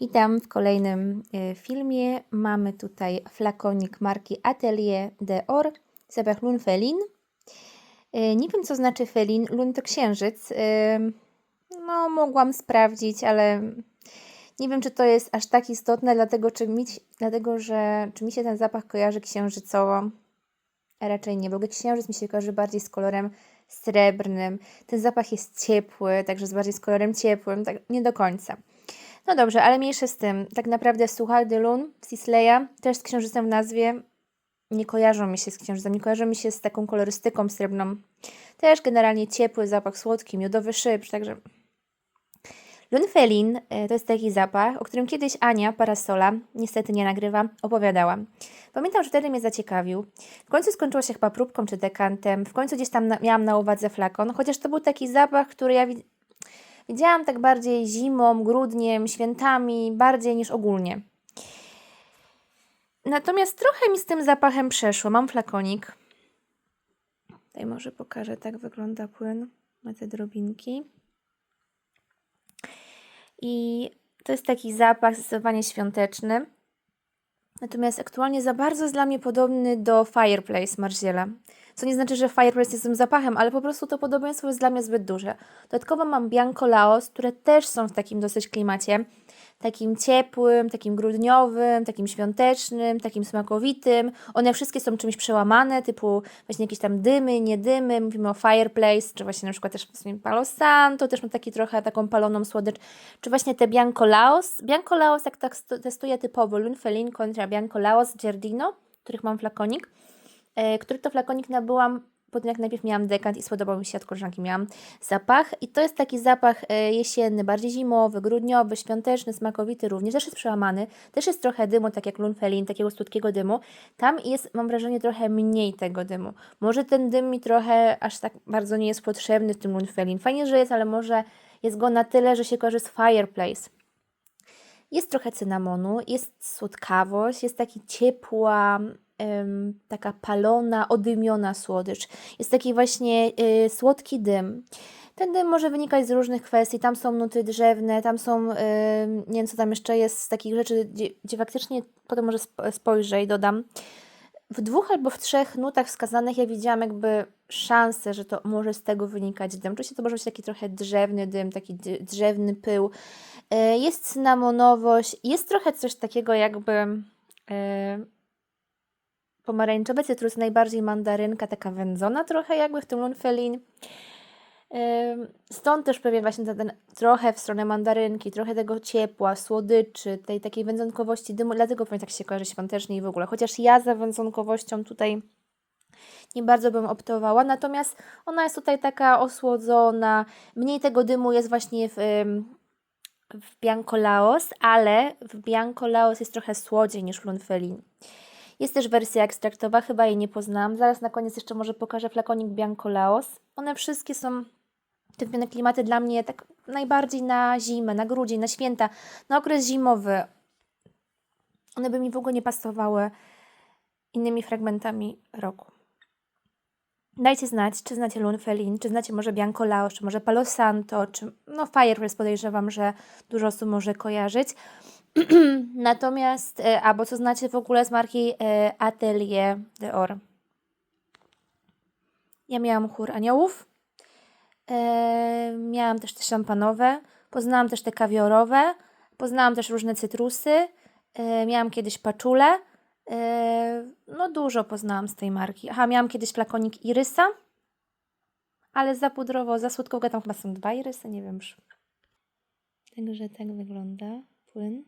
Witam w kolejnym e, filmie. Mamy tutaj flakonik marki Atelier d'Or, zapach Lune Felin. E, Nie wiem, co znaczy Felin. Lune to księżyc. E, No, mogłam sprawdzić, ale nie wiem, czy to jest aż tak istotne, dlatego, czy mi, dlatego że czy mi się ten zapach kojarzy księżycowo. Raczej nie, ogóle księżyc mi się kojarzy bardziej z kolorem srebrnym. Ten zapach jest ciepły, także jest bardziej z kolorem ciepłym, tak nie do końca. No dobrze, ale mniejsze z tym. Tak naprawdę Suchar de Lune Cisleya, też z księżycem w nazwie, nie kojarzą mi się z księżycem, nie kojarzą mi się z taką kolorystyką srebrną. Też generalnie ciepły zapach, słodki, miodowy szyb, także... Lunfelin e, to jest taki zapach, o którym kiedyś Ania Parasola, niestety nie nagrywa, opowiadała. Pamiętam, że wtedy mnie zaciekawił. W końcu skończyło się chyba próbką czy dekantem, w końcu gdzieś tam na, miałam na uwadze flakon, chociaż to był taki zapach, który ja widziałam tak bardziej zimą, grudniem, świętami, bardziej niż ogólnie. Natomiast trochę mi z tym zapachem przeszło. Mam flakonik. Tutaj może pokażę, tak wygląda płyn. Ma te drobinki. I to jest taki zapach zdecydowanie świąteczny. Natomiast aktualnie za bardzo jest dla mnie podobny do Fireplace Marziela. Co nie znaczy, że Fireplace jest tym zapachem, ale po prostu to podobieństwo jest dla mnie zbyt duże. Dodatkowo mam Bianco Laos, które też są w takim dosyć klimacie. Takim ciepłym, takim grudniowym, takim świątecznym, takim smakowitym. One wszystkie są czymś przełamane, typu właśnie jakieś tam dymy, nie dymy. Mówimy o Fireplace, czy właśnie na przykład też Palo Santo, też ma taki trochę taką paloną słodycz. Czy właśnie te Bianco Laos. Bianco Laos, jak tak testuję typowo Lunfelin kontra Bianco Laos Giardino, których mam flakonik który to flakonik nabyłam po tym, jak najpierw miałam dekant i spodobał mi się od koleżanki, miałam zapach. I to jest taki zapach e, jesienny, bardziej zimowy, grudniowy, świąteczny, smakowity również. Też jest przełamany, też jest trochę dymu, tak jak Lunfelin, takiego słodkiego dymu. Tam jest, mam wrażenie, trochę mniej tego dymu. Może ten dym mi trochę aż tak bardzo nie jest potrzebny w tym Lunfelin. Fajnie, że jest, ale może jest go na tyle, że się kojarzy z Fireplace. Jest trochę cynamonu, jest słodkawość, jest taki ciepła, taka palona, odymiona słodycz. Jest taki właśnie y, słodki dym. Ten dym może wynikać z różnych kwestii. Tam są nuty drzewne, tam są, nie wiem co tam jeszcze jest z takich rzeczy, gdzie, gdzie faktycznie potem może sp- spojrzę i dodam. W dwóch albo w trzech nutach wskazanych ja widziałam jakby szansę, że to może z tego wynikać dym. Oczywiście to może być taki trochę drzewny dym, taki drzewny pył. E, Jest cynamonowość, jest trochę coś takiego jakby e, pomarańczowe cytrusy, najbardziej mandarynka, taka wędzona trochę jakby w tym lunfelin. Stąd też pewnie właśnie ten, ten trochę w stronę mandarynki, trochę tego ciepła, słodyczy, tej takiej wędzonkowości dymu, dlatego pewnie tak się kojarzy świątecznie i w ogóle. Chociaż ja za wędzonkowością tutaj nie bardzo bym optowała, natomiast ona jest tutaj taka osłodzona, mniej tego dymu jest właśnie w, w Bianco Laos, ale w Bianco Laos jest trochę słodziej niż w Lunfelin. Jest też wersja ekstraktowa, chyba jej nie poznałam. Zaraz na koniec jeszcze może pokażę flakonik Bianco Laos. One wszystkie są typione klimaty dla mnie tak najbardziej na zimę, na grudzień, na święta, na okres zimowy. One by mi w ogóle nie pasowały innymi fragmentami roku. Dajcie znać, czy znacie Lunfelin, czy znacie może Bianco Laos, czy może Palo Santo, czy no Fireplace podejrzewam, że dużo osób może kojarzyć. Natomiast, e, albo co znacie w ogóle z marki e, Atelier d'Or. Ja miałam chór aniołów, e, miałam też te szampanowe, poznałam też te kawiorowe, poznałam też różne cytrusy, miałam kiedyś paczule, no dużo poznałam z tej marki. Aha, miałam kiedyś flakonik irysa, ale za pudrowo, za słodkogo, tam chyba są dwa irysy, nie wiem już. Także tak wygląda płyn.